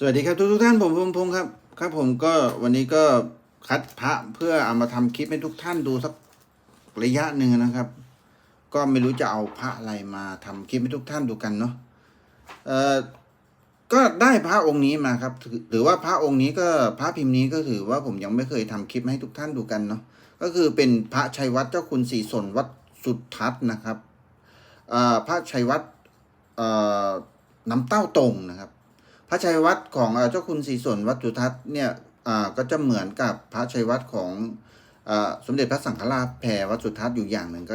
สวัสดีครับทุกทุกท่านผมพงพงษ์ครับครับผมก็วันนี้ก็คัดพระเพื่อเอามาทำคลิปให้ทุกท่านดูสักระยะหนึ่งนะครับ ก็ไม่รู้จะเอาพระอะไรมาทำคลิปให้ทุกท่านดูกันเนาะเอ่อก็ได้พระองค์นี้มาครับถือถือว่าพระองค์นี้ก็พระพิมพ์นี้ก็ถือว่าผมยังไม่เคยทำคลิปให้ทุกท่านดูกันเนาะก็คือเป็นพระชัยวัฒน์เจ้าคุณศรีสนวัดสุทัศน์นะครับเอ่อพระชัยวัฒน์เอ่อน้ำเต้าตรงนะครับ พระชัยวัฒน์ของเจ้าคุณศรีสนวัดสุทัศน์เนี่ยก็จะเหมือนกับพระชัยวัฒน์ของอสมเด็จพระสังฆราชแผ่วัดสุทัศน์อยู่อย่างหนึ่งก็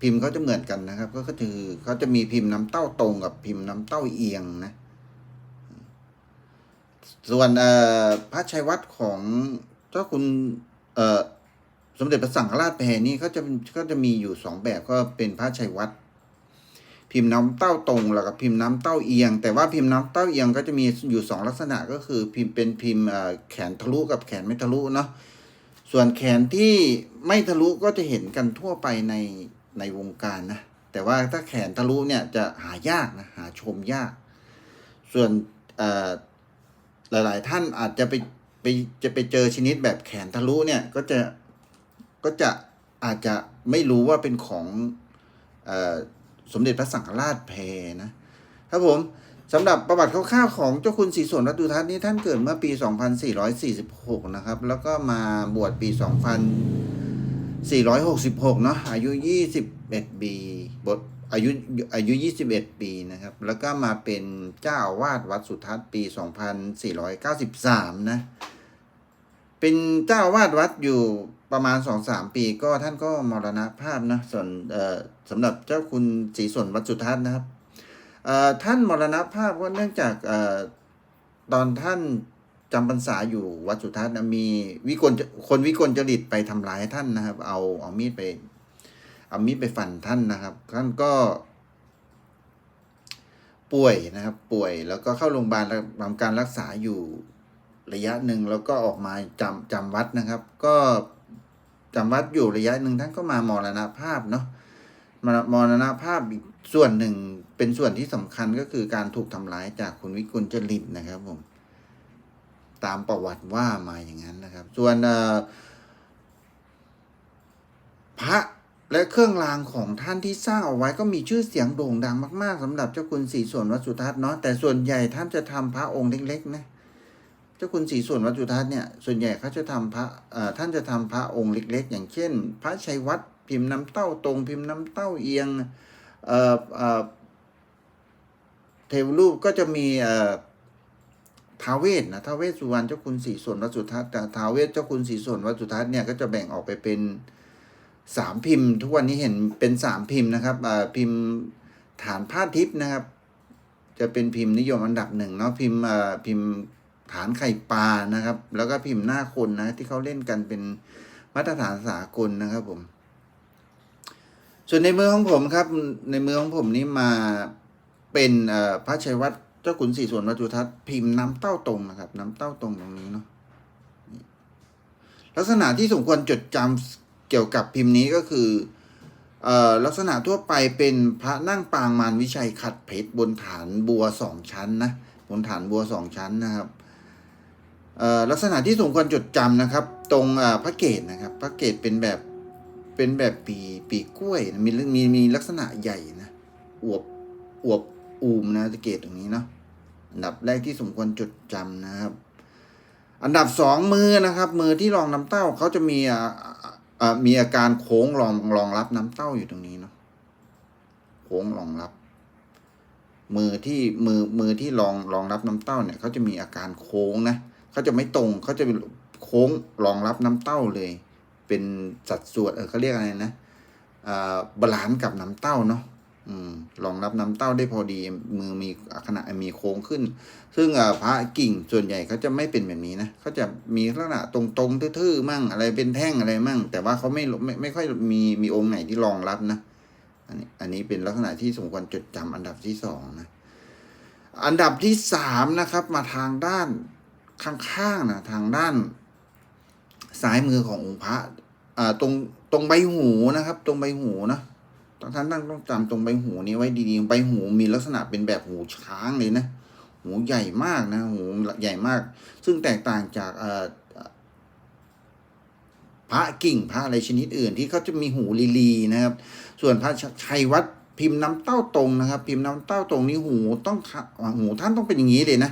พิมพ์เขาจะเหมือนกันนะครับ ก็คือเขาจะมีพิมพ์น้ำเต้าตรงกับพิมพ์น้ำเต้าเอียงนะส่วนพระชัยวัฒน์ของเจ้าคุณสมเด็จพระสังฆราชแผ่นี่ก็จะก็จะมีอยู่สองแบบก็เป็นพระชัยวัฒน์ พิมพ์น้ำเต้าตรงแล้วก็พิมพ์น้ำเต้าเอียง แต่ว่าพิมพ์น้ำเต้าเอียงก็จะมีอยู่สองลักษณะก็คือพิมพ์เป็นพิมพ์แขนทะลุกับแขนไม่ทะลุเนาะส่วนแขนที่ไม่ทะลุก็จะเห็นกันทั่วไปในในวงการนะแต่ว่าถ้าแขนทะลุเนี่ยจะหายากนะหาชมยาก ส่วนเอ่อหลาย ๆ ท่านอาจจะไปไปจะไปเจอชนิดแบบแขนทะลุเนี่ยก็จะก็จะอาจจะไม่รู้ว่าเป็นของ สมเด็จพระสังฆราชแพรนะครับผมสำหรับประวัติคร่าวๆของเจ้าคุณศรีสนรัตุทัศน์นี่ท่านเกิดเมื่อปี 2446 นะครับ แล้วก็มาบวชปี 2466 เนาะอายุ 21 ปีบทอายุอายุ 21 ปีนะครับ แล้วก็มาเป็นเจ้าอาวาสวัดสุทัศน์ปี 2493 นะ เป็นเจ้าวาสวัดอยู่ประมาณสองสามปีก็ท่านก็มรณภาพนะส่วนเออสำหรับเจ้าคุณศรีสนวัดสุทัศน์นะครับเอ่อท่านมรณภาพก็เนื่องจากเอ่อตอนท่านจำพรรษาอยู่วัดสุทัศน์นะมีวิกลคนวิกลจริตไปทำร้ายท่านนะครับ เอาเอามีดไปเอามีดไปฟันท่านนะครับ ท่านก็ป่วยนะครับ ป่วยแล้วก็เข้าโรงพยาบาลทำการรักษาอยู่ ระยะหนึ่งแล้วก็ออกมาจำจำวัดนะครับ ก็จำวัดอยู่ระยะหนึ่งท่านก็มามรณภาพเนาะมรมรณภาพอีกส่วนหนึ่งเป็นส่วนที่สำคัญก็คือการถูกทำร้ายจากคุณวิกุลจริตนะครับผมตามประวัติว่ามาอย่างนั้นนะครับ ส่วนพระและเครื่องรางของท่านที่สร้างเอาไว้ก็มีชื่อเสียงโด่งดังมาก ๆสำหรับเจ้าคุณศรีส่วนวัดสุทัศน์เนาะแต่ส่วนใหญ่ท่านจะทำพระองค์เล็กๆนะ เจ้าคุณศรีส่วนวัดจุทัศน์เนี่ยส่วนใหญ่เขาจะทำพระเอ่อท่านจะทำพระองค์เล็ก ๆ อย่างเช่น พระชัยวัดพิมพ์น้ำเต้าตรง พิมพ์น้ำเต้าเอียงเอ่อเอ่อเทวรูปก็จะมีเอ่อท้าเวสนะท้าเวสสุวรรณเจ้าคุณศรีส่วนวัดสุทัศน์แต่ท้าเวสเจ้าคุณศรีส่วนวัดสุทัศน์เนี่ยก็จะแบ่งออกไปเป็นสามพิมพ์ ทุกวันนี้เห็นเป็นสามพิมพ์นะครับเอ่อพิมพ์ฐานผ้าทิพย์นะครับ จะเป็นพิมพ์นิยมอันดับหนึ่งเนาะพิมพ์เอ่อพิมพ์ ฐานไข่ปลานะครับ แล้วก็พิมพ์หน้าคนนะ ที่เขาเล่นกันเป็นมาตรฐานสากลนะครับผม ส่วนในมือของผมครับ ในมือของผมนี้มาเป็นพระชัยวัฒน์เจ้าขุนศรีสวนวัจจุทัศน์พิมพ์น้ำเต้าตรงนะครับ น้ำเต้าตรงตรงนี้เนาะลักษณะที่สมควรจดจำเกี่ยวกับพิมพ์นี้ก็คืออลักษณะทั่วไปเป็นพระนั่งปางมารวิชัยขัดเพชรบนฐานบัวสองชั้นนะบนฐานบัวสองชั้นนะครับ ลักษณะที่สมควรจดจำนะครับ ตรงพระเกศนะครับพระเกศเป็นแบบเป็นแบบปีปีกล้วยนะมีมีมีลักษณะใหญ่นะอวบอวบอูมนะเกศตรงนี้เนาะอันดับแรกที่สมควรจดจำนะครับ อันดับสองมือนะครับ มือที่รองน้ำเต้าเขาจะมีอ่ามีอาการโค้งรองรองรับน้ำเต้าอยู่ตรงนี้เนาะโค้งรองรับ มือที่มือมือที่รองรองรับน้ำเต้าเนี่ยเขาจะมีอาการโค้งนะ เขาจะไม่ตรงเขาจะเป็นโค้งรองรับน้ำเต้าเลย เป็นสัดส่วนเออเขาเรียกอะไรนะบาลานซ์กับน้ำเต้าเนาะรองรับน้ำเต้าได้พอดีมือมีขนาดมีโค้งขึ้น ซึ่งพระกิ่งส่วนใหญ่เขาจะไม่เป็นแบบนี้นะเขาจะมีลักษณะตรงๆทื่อๆมั่งอะไรเป็นแท่งอะไรมั่ง แต่ว่าเขาไม่ไม่ไม่ค่อยมีมีองค์ไหนที่รองรับนะอันนี้อันนี้เป็นลักษณะที่สมควรจดจำอันดับที่สองนะอันดับที่สามนะครับมาทางด้าน ข้างๆนะทางด้านซ้ายมือขององค์พระอ่าตรงตรงใบหูนะครับ ตรงใบหูนะท่านท่านต้องจำตรงใบหูนี้ไว้ดีๆใบหูมีลักษณะเป็นแบบหูช้างเลยนะ หูใหญ่มากนะหูใหญ่มาก ซึ่งแตกต่างจากเอ่อพระกิ่งพระอะไรชนิดอื่นที่เขาจะมีหูลีลีนะครับ ส่วนพระชัยวัดพิมพ์น้ำเต้าตรงนะครับ พิมพ์น้ำเต้าตรงนี้หูต้องหูท่านต้องเป็นอย่างนี้เลยนะ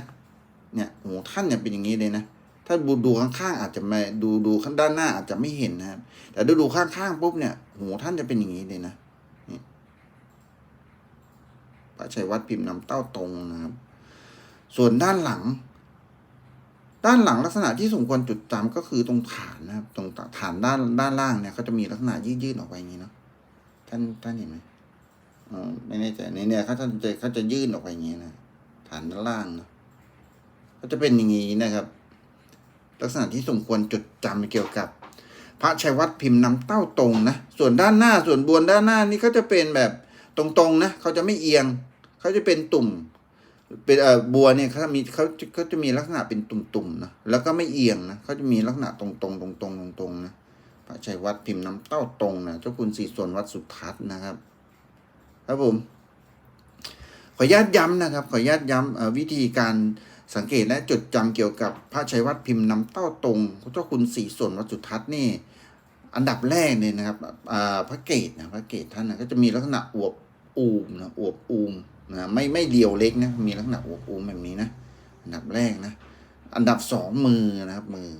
เนี่ยหูท่านเนี่ยเป็นอย่างนี้เลยนะถ้าดูดูข้างๆอาจจะไม่ดูดูข้างด้านหน้าอาจจะไม่เห็นนะครับ แต่ดูดูข้างๆปุ๊บเนี่ยหูท่านจะเป็นอย่างนี้เลยนะนี่พระชัยวัดพิมพ์น้ำเต้าตรงนะครับ ส่วนด้านหลัง ด้านหลังลักษณะที่สมควรจุดจำก็คือตรงฐานนะครับ ตรงฐานด้านด้านล่างเนี่ยเขาจะมีลักษณะยืดๆออกไปอย่างนี้เนาะท่านท่านเห็นไหมอ๋อไม่แน่ใจในเนี่ยเขาจะเขาจะยื่นออกไปอย่างนี้นะฐานด้านล่างเนาะ ก็จะเป็นอย่างนี้นะครับ ลักษณะที่สมควรจดจำเกี่ยวกับ พระชัยวัดพิมพ์น้ำเต้าตรงนะ ส่วนด้านหน้าส่วนบนด้านหน้านี่เขาจะเป็นแบบตรงๆนะเขาจะไม่เอียงเขาจะเป็นตุ่มเป็นเอ่อบัวเนี่ยเขามีเขาเขาจะมีลักษณะเป็นตุ่มๆนะแล้วก็ไม่เอียงนะเขาจะมีลักษณะตรงๆตรงๆตรงๆนะพระชัยวัดพิมพ์น้ำเต้าตรงนะเจ้าคุณสี่ส่วนวัดสุทัศน์นะครับ ครับผม ขออนุญาตย้ำนะครับ ขออนุญาตย้ำวิธีการ สังเกตและจดจำเกี่ยวกับพระชัยวัดพิมพ์น้ำเต้าตรงเจ้าคุณสี่ส่วนวัดสุทัศน์นี่อันดับแรกเนี่ยนะครับพระเกศนะพระเกศท่านนะก็จะมีลักษณะอวบอูมนะอวบอูมนะไม่ไม่เดียวเล็กนะมีลักษณะอวบอูมแบบนี้นะอันดับแรกนะอันดับสองมือนะครับมือ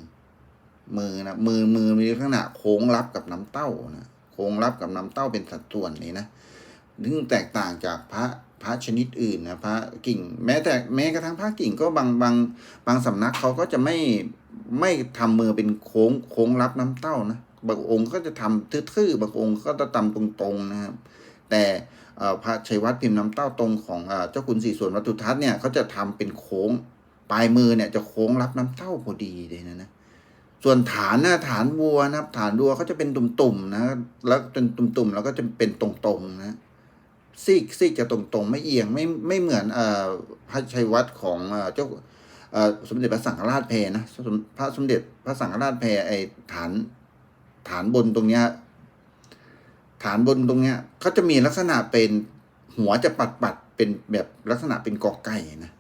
มือนะมือมือมีลักษณะโค้งรับกับน้ำเต้านะโค้งรับกับน้ำเต้าเป็นสัดส่วนนี้นะซึ่งแตกต่างจากพระ ระชนิดอื่นนะพระกิ่ง แม้แต่แม้กระทั่งพระกิ่งก็บางบางบางสำนักเขาก็จะไม่ไม่ทำมือเป็นโค้งโค้งรับน้ำเต้านะบางองค์ก็จะทำทื่อๆบางองค์ก็จะทำตรงๆนะครับ แต่พระชัยวัดพิมพ์น้ำเต้าตรงของเจ้าคุณสี่ส่วนวัตถุทัศน์เนี่ยเขาจะทำเป็นโค้งปลายมือเนี่ยจะโค้งรับน้ำเต้าพอดีเลยนะนะส่วนฐานนะฐานบัวนะครับ ฐานบัวเขาจะเป็นตุ่มๆนะแล้วเป็นตุ่มๆแล้วก็จะเป็นตรงๆนะ ซีกซีกจะตรงๆ ไม่เอียงไม่ไม่เหมือนอพระชัยวัดของเจ้าสมเด็จพระสังฆราชเพนะพระสมเด็จพระสังฆราชเพไอฐานฐานบนตรงเนี้ยฐานบนตรงเนี้ยเขาจะมีลักษณะเป็นหัวจะปัดปัดเป็นแบบลักษณะเป็นกอไก่นะ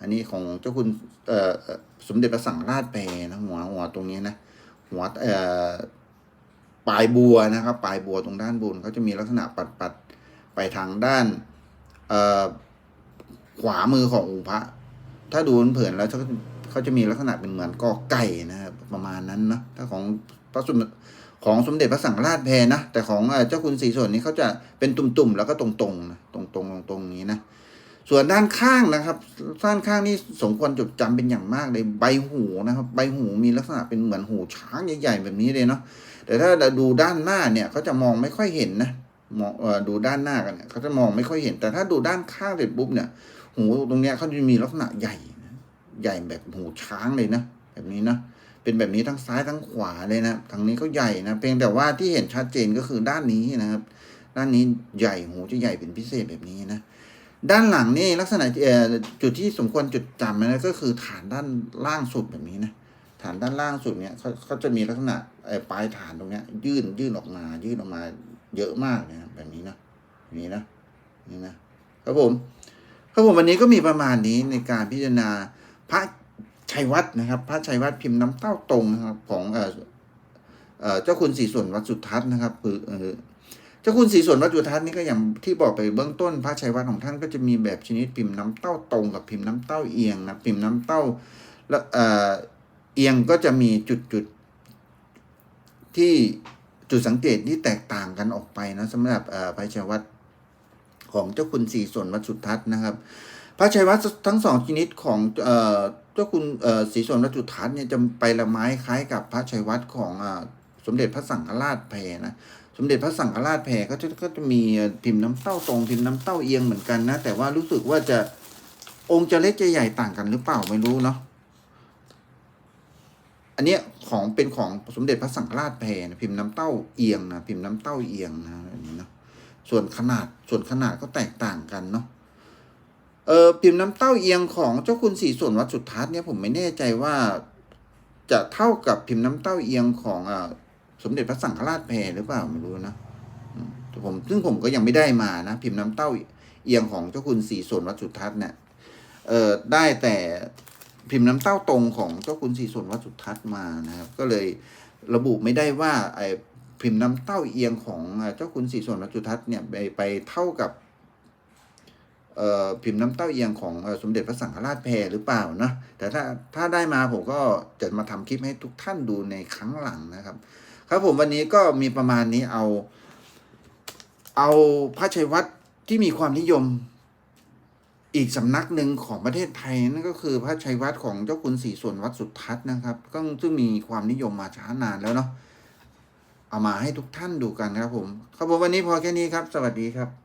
อันนี้ของเจ้าคุณสมเด็จพระสังฆราชแปรนะหัวหัวตรงนี้นะหัวปลายบัวนะครับ ปลายบัวตรงด้านบนเขาจะมีลักษณะปัดปัดๆ ไปทางด้านขวามือขององค์พระ ถ้าดูเผินแล้วเขาเขาจะมีลักษณะเป็นเหมือนกอไก่นะครับประมาณนั้นนะถ้าของพระสมเด็จของสมเด็จพระสังฆราชแพรนะ แต่ของเจ้าคุณสีส่วนนี้เขาจะเป็นตุ่มๆ แล้วก็ตรงๆนะตรงๆตรงๆนี้นะ ส่วนด้านข้างนะครับ ด้านข้างนี่สมควรจดจำเป็นอย่างมากเลยใบหูนะครับ ใบหูมีลักษณะเป็นเหมือนหูช้างใหญ่ๆแบบนี้เลยเนาะแต่ถ้าเราดูด้านหน้าเนี่ยเขาจะมองไม่ค่อยเห็นนะ มองดูด้านหน้ากันเนี่ยเขาจะมองไม่ค่อยเห็น แต่ถ้าดูด้านข้างเสร็จปุ๊บเนี่ย หูตรงเนี้ยเขาจะมีลักษณะใหญ่นะใหญ่แบบหูช้างเลยนะแบบนี้นะเป็นแบบนี้ทั้งซ้ายทั้งขวาเลยนะทางนี้ก็ใหญ่นะเพียงแต่ว่าที่เห็นชัดเจนก็คือด้านนี้นะครับ ด้านนี้ใหญ่หูจะใหญ่เป็นพิเศษแบบนี้นะด้านหลังนี่ลักษณะจุดที่สมควรจุดจำนะก็คือฐานด้านล่างสุดแบบนี้นะฐานด้านล่างสุดเนี่ยเขาเขาจะมีลักษณะปลายฐานตรงเนี้ยยื่นยื่นออกมายื่นออกมา เยอะมากเลยนะแบบนี้นะนี้นะนี่นะครับผมครับผมวันนี้ก็มีประมาณนี้ในการพิจารณาพระชัยวัดนะครับ พระชัยวัดพิมพ์น้ำเต้าตรงนะครับของเอ่อเอ่อเจ้าคุณศรีส่วนวัดสุทัศน์นะครับคือเออเจ้าคุณศรีส่วนวัดจุทัศน์นี่ก็อย่างที่บอกไปเบื้องต้น พระชัยวัดของท่านก็จะมีแบบชนิดพิมพ์น้ำเต้าตรงกับพิมพ์น้ำเต้าเอียงนะพิมพ์น้ำเต้าแล้วเอ่อเอียงก็จะมีจุดจุดที่ จุดสังเกตที่แตกต่างกันออกไปนะสำหรับพระชัยวัดของเจ้าคุณศรีส่วนวัดสุทัศน์นะครับ พระชัยวัดทั้งสองชนิดของเจ้าคุณเอ่อศรีส่วนวัดสุทัศน์เนี่ยจะไปละไม้คล้ายกับพระชัยวัดของอสมเด็จพระสังฆราชแพรนะสมเด็จพระสังฆราชแพรก็จะก็จะมีพิมพ์น้ำเต้าตรงพิมพ์น้ำเต้าเอียงเหมือนกันนะ แต่ว่ารู้สึกว่าจะองค์จะเล็กจะใหญ่ต่างกันหรือเปล่าไม่รู้เนาะ อันเนี้ยของเป็นของสมเด็จพระสังฆราชแพรนะพิมพ์น้ำเต้าเอียงนะพิมพ์น้ำเต้าเอียงนะอันนี้เนาะส่วนขนาดส่วนขนาดก็แตกต่างกันเนาะเออพิมพ์น้ำเต้าเอียงของเจ้าคุณสี่ส่วนวัดสุทัศน์เนี่ยผมไม่แน่ใจว่า จะเท่ากับพิมพ์น้ำเต้าเอียงของอ่าสมเด็จพระสังฆราชแพรหรือเปล่าไม่รู้นะผมซึ่งผมก็ยังไม่ได้มานะ พิมพ์น้ำเต้าเอียงของเจ้าคุณสี่ส่วนวัดสุทัศน์เนี่ยเเอ่อได้แต่ พิมพ์น้ำเต้าตรงของเจ้าคุณสีส่วนวัดสุทัศน์มานะครับ ก็เลยระบุไม่ได้ว่าไอ้พิมพ์น้ำเต้าเอียงของเจ้าคุณสีส่วนวัดสุทัศน์เนี่ยไปไปเท่ากับเอ่อพิมพ์น้ำเต้าเอียงของสมเด็จพระสังฆราชแพรหรือเปล่านะแต่ถ้าถ้าได้มาผมก็จะมาทำคลิปให้ทุกท่านดูในครั้งหลังนะครับ ครับผมวันนี้ก็มีประมาณนี้เอา เอาพระชัยวัดที่มีความนิยม อีกสำนักหนึ่งของประเทศไทยนั่นก็คือพระชัยวัดของเจ้าคุณศรีส่วนวัดสุทัศน์นะครับ ก็ซึ่งมีความนิยมมาช้านานแล้วเนาะเอามาให้ทุกท่านดูกันครับผมครับผมวันนี้พอแค่นี้ครับ สวัสดีครับ